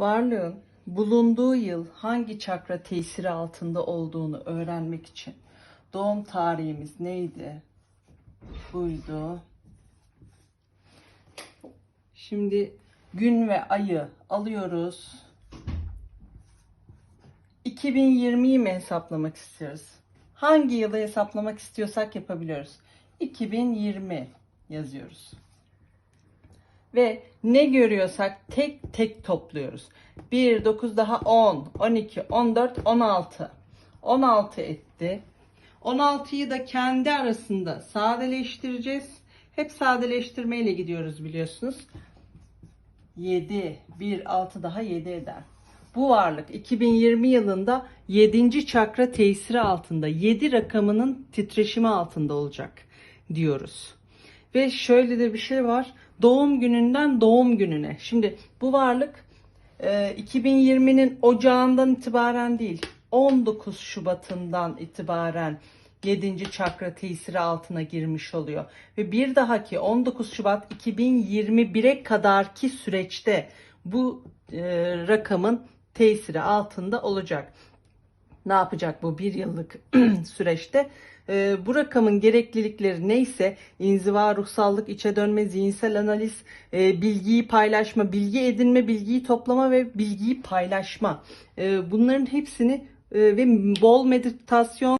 varlığın bulunduğu yıl hangi çakra tesiri altında olduğunu öğrenmek için doğum tarihimiz neydi? Buydu. Şimdi gün ve ayı alıyoruz. 2020'yi mi hesaplamak istiyoruz? Hangi yılı hesaplamak istiyorsak yapabiliyoruz. 2020 yazıyoruz. Ve ne görüyorsak tek tek topluyoruz. 1, 9 daha 10, 12, 14, 16. 16 etti. 16'yı da kendi arasında sadeleştireceğiz. Hep sadeleştirmeyle gidiyoruz biliyorsunuz. 7, 1, 6 daha 7 eder. Bu varlık 2020 yılında 7. çakra tesiri altında 7 rakamının titreşimi altında olacak diyoruz. Ve şöyle de bir şey var. Doğum gününden doğum gününe. Şimdi bu varlık e, 2020'nin ocağından itibaren değil 19 Şubat'ından itibaren 7. çakra tesiri altına girmiş oluyor. Ve bir dahaki 19 Şubat 2021'e kadarki süreçte bu e, rakamın tesiri altında olacak. Ne yapacak bu bir yıllık süreçte? Ee, bu rakamın gereklilikleri neyse inziva, ruhsallık, içe dönme, zihinsel analiz, e, bilgiyi paylaşma, bilgi edinme, bilgiyi toplama ve bilgiyi paylaşma. Ee, bunların hepsini e, ve bol meditasyon